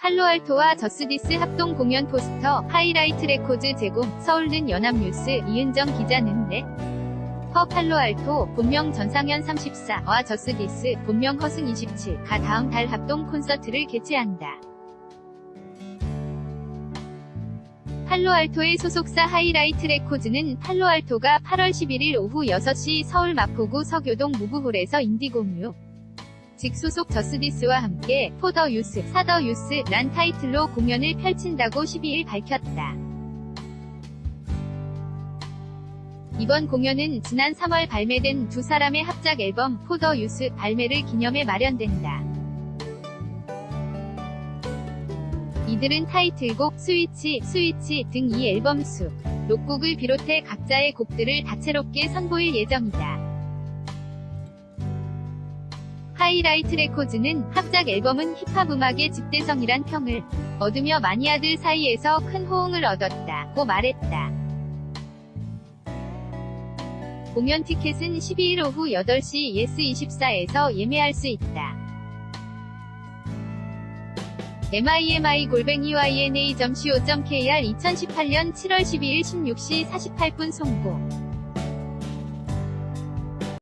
팔로알토와 저스디스 합동 공연 포스터 하이라이트 레코드 제공 서울는 연합뉴스 이은정 기자는데 허 팔로알토 본명 전상현 34와 저스디스 본명 허승 27가 다음 달 합동 콘서트를 개최한다. 팔로알토의 소속사 하이라이트 레코드는 팔로알토가 8월 11일 오후 6시 서울 마포구 서교동 무브홀에서 인디고뮤 직 소속 저스디스와 함께 포더 유스, 사더 유스 란 타이틀로 공연을 펼친다고 12일 밝혔다. 이번 공연은 지난 3월 발매된 두 사람의 합작 앨범 포더 유스 발매를 기념해 마련된다. 이들은 타이틀곡 스위치, 스위치 등 이 앨범 수, 록곡을 비롯해 각자의 곡들을 다채롭게 선보일 예정이다. 하이라이트 레코즈는 합작 앨범은 힙합 음악의 집대성이란 평을 얻으며 마니아들 사이에서 큰 호응을 얻었다고 말했다. 공연 티켓은 12일 오후 8시 예스24에서 예매할 수 있다. mimi 골뱅이 yna.co.kr 2018년 7월 12일 16시 48분 송고